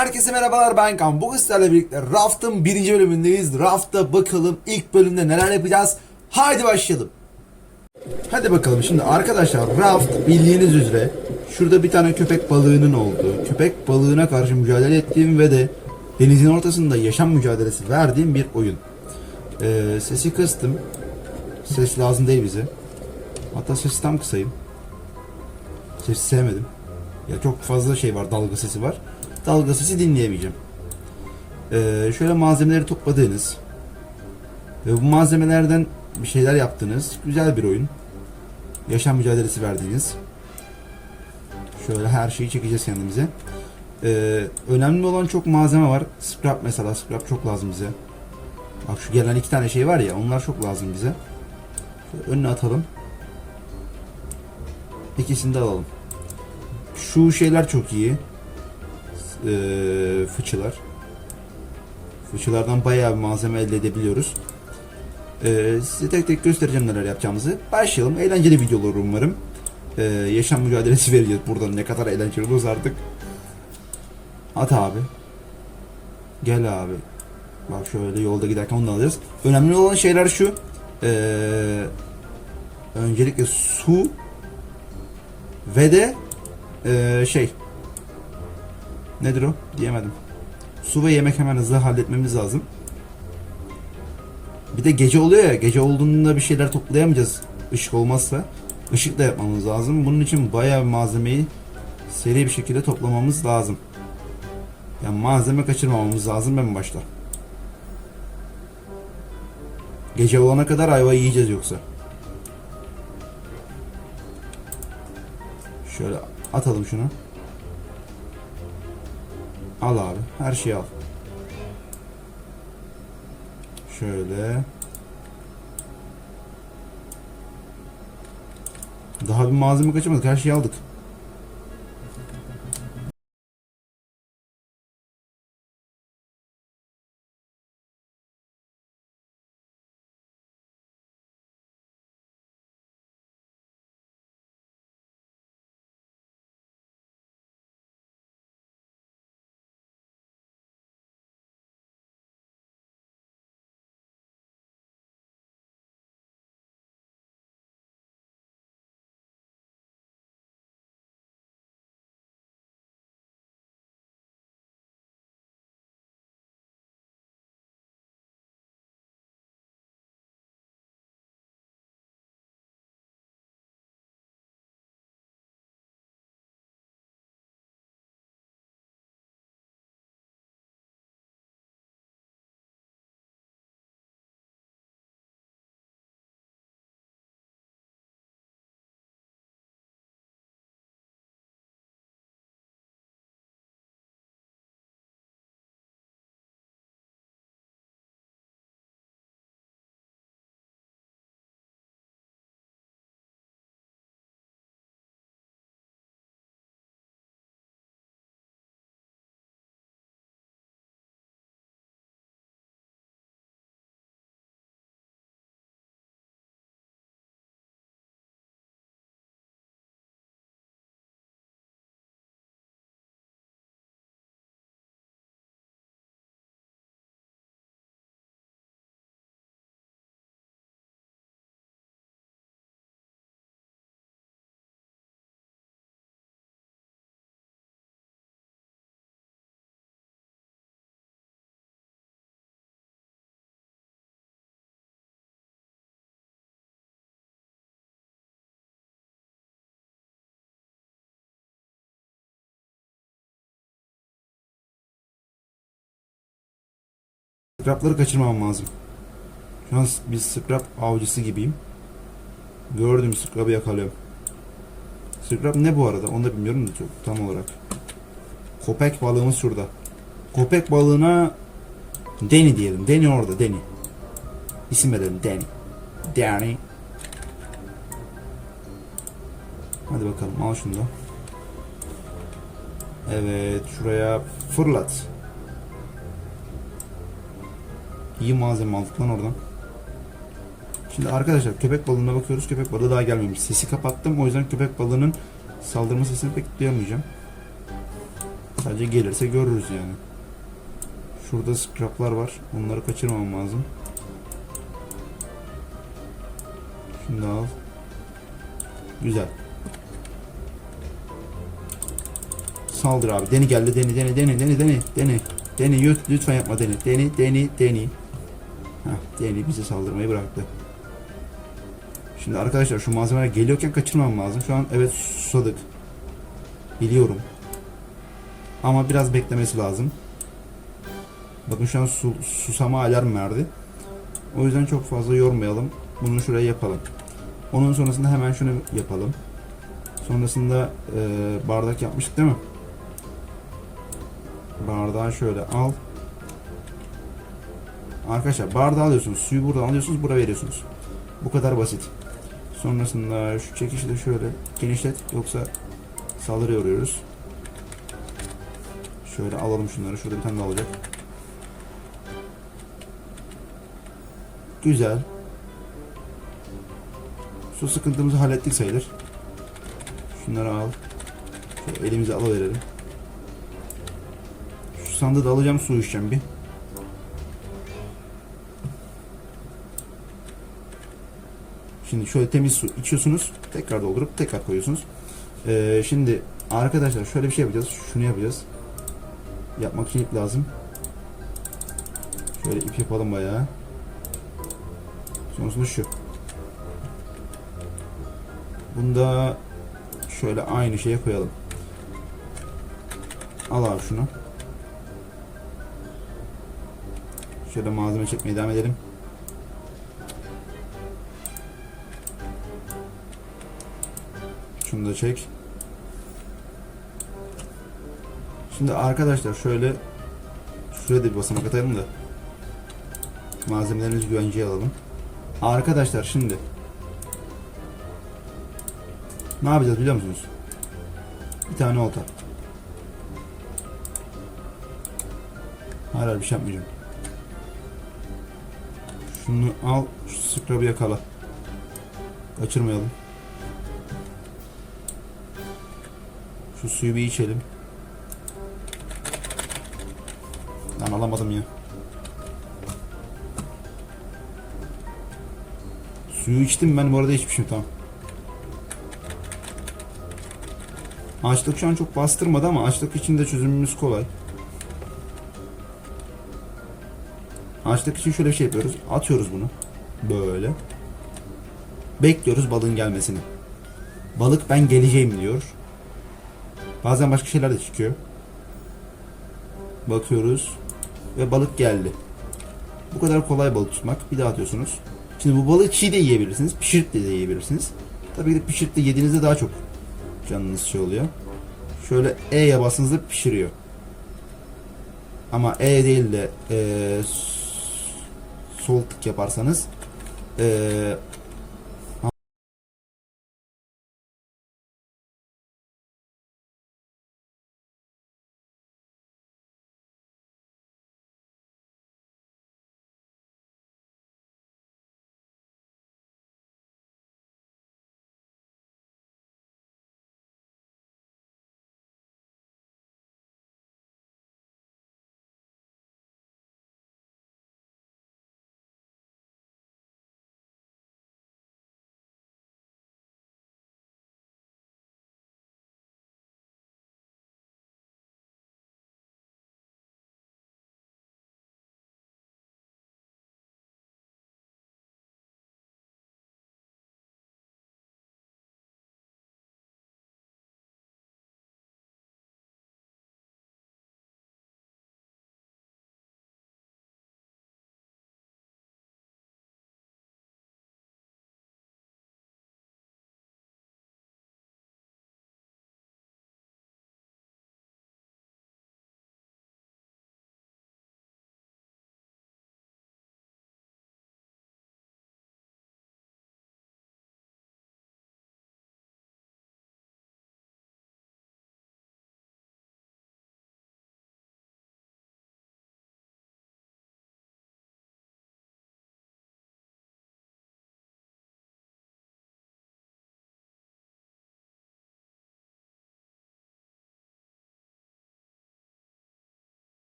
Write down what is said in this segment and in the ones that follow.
Herkese merhabalar ben Kan. Bugün sizlerle birlikte Raft'ın birinci bölümündeyiz. Raft'ta bakalım ilk bölümde neler yapacağız. Haydi başlayalım. Hadi bakalım şimdi arkadaşlar Raft bildiğiniz üzere şurada bir tane köpek balığının olduğu, köpek balığına karşı mücadele ettiğim ve de denizin ortasında yaşam mücadelesi verdiğim bir oyun. Ee, sesi kıstım. Ses lazım değil bize. Hatta sesi tam kısayım. Sesi sevmedim. Ya çok fazla şey var, dalga sesi var. Dalga sesi dinleyemeyeceğim. Ee, şöyle malzemeleri topladığınız ve bu malzemelerden bir şeyler yaptığınız güzel bir oyun. Yaşam mücadelesi verdiğiniz. Şöyle her şeyi çekeceğiz kendimize. Ee, önemli olan çok malzeme var. Scrap mesela, scrap çok lazım bize. Bak şu gelen iki tane şey var ya, onlar çok lazım bize. Şöyle önüne atalım. İkisini de alalım. Şu şeyler çok iyi. Ee, fıçılar. Fıçılardan bayağı bir malzeme elde edebiliyoruz. Ee, size tek tek göstereceğim neler yapacağımızı. Başlayalım. Eğlenceli videolar umarım. Ee, yaşam mücadelesi vereceğiz buradan. Ne kadar eğlenceli olursa artık. At abi. Gel abi. Bak şöyle yolda giderken onu da alacağız. Önemli olan şeyler şu. Ee, öncelikle su ve de ee, şey nedir o diyemedim. Su ve yemek hemen hızlı halletmemiz lazım. Bir de gece oluyor ya gece olduğunda bir şeyler toplayamayacağız ışık olmazsa. Işık da yapmamız lazım. Bunun için bayağı malzemeyi seri bir şekilde toplamamız lazım. Yani malzeme kaçırmamamız lazım en başta. Gece olana kadar ayva yiyeceğiz yoksa. Şöyle atalım şunu. Al abi. Her şeyi al. Şöyle. Daha bir malzeme kaçırmadık. Her şeyi aldık. Scrapları kaçırmamam lazım. Şu an bir scrap avcısı gibiyim. Gördüğüm scrap'ı yakalıyorum. Scrap ne bu arada? Onu da bilmiyorum da çok tam olarak. Köpek balığımız şurada. Köpek balığına Deni diyelim. Deni orada. Deni. İsim verelim. Deni. Deni. Hadi bakalım. Al şunu da. Evet. Şuraya fırlat. İyi malzeme aldık lan oradan. Şimdi arkadaşlar köpek balığına bakıyoruz. Köpek balığı daha gelmemiş. Sesi kapattım. O yüzden köpek balığının saldırma sesini pek duyamayacağım. Sadece gelirse görürüz yani. Şurada scraplar var. Onları kaçırmamam lazım. Şimdi al. Güzel. Saldır abi. Deni geldi. Deni deni deni deni deni deni. Deni lütfen yapma deni. Deni deni deni. Heh, deni bize saldırmayı bıraktı. Şimdi arkadaşlar şu malzemeler geliyorken kaçırmam lazım. Şu an evet susadık. Biliyorum. Ama biraz beklemesi lazım. Bakın şu an su, susama alarm verdi. O yüzden çok fazla yormayalım. Bunu şuraya yapalım. Onun sonrasında hemen şunu yapalım. Sonrasında e, bardak yapmıştık değil mi? Bardağı şöyle al. Arkadaşlar bardağı alıyorsunuz. Suyu buradan alıyorsunuz. Buraya veriyorsunuz. Bu kadar basit. Sonrasında şu çekişi de şöyle genişlet. Yoksa saldırıya uğruyoruz. Şöyle alalım şunları. Şurada bir tane daha olacak. Güzel. Su sıkıntımızı hallettik sayılır. Şunları al. Şöyle elimize alıverelim. Şu sandığı da alacağım su içeceğim bir. Şimdi şöyle temiz su içiyorsunuz. Tekrar doldurup tekrar koyuyorsunuz. Ee, şimdi arkadaşlar şöyle bir şey yapacağız. Şunu yapacağız. Yapmak için ip lazım. Şöyle ip yapalım bayağı. Sonrasında şu. Bunda şöyle aynı şeye koyalım. Al abi şunu. Şöyle malzeme çekmeye devam edelim. Şunu da çek. Şimdi arkadaşlar şöyle şuraya da bir basamak atalım da malzemelerimizi güvenceye alalım. Arkadaşlar şimdi ne yapacağız biliyor musunuz? Bir tane olta. Hayır bir şey yapmayacağım. Şunu al, şu scrub'ı yakala. Kaçırmayalım. Şu suyu bir içelim. Lan alamadım ya. Suyu içtim ben bu arada içmişim tamam. Açlık şu an çok bastırmadı ama açlık için de çözümümüz kolay. Açlık için şöyle bir şey yapıyoruz. Atıyoruz bunu. Böyle. Bekliyoruz balığın gelmesini. Balık ben geleceğim diyor. Bazen başka şeyler de çıkıyor. Bakıyoruz. Ve balık geldi. Bu kadar kolay balık tutmak. Bir daha atıyorsunuz. Şimdi bu balığı çiğ de yiyebilirsiniz. Pişirip de, yiyebilirsiniz. Tabii ki pişirip de yediğinizde daha çok canınız şey oluyor. Şöyle E'ye bastığınızda pişiriyor. Ama E değil de e, sol tık yaparsanız e,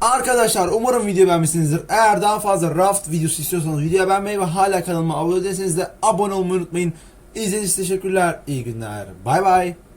Arkadaşlar umarım video beğenmişsinizdir. Eğer daha fazla raft videosu istiyorsanız videoyu beğenmeyi ve hala kanalıma abone değilseniz de abone olmayı unutmayın. İzlediğiniz için teşekkürler. İyi günler. Bay bay.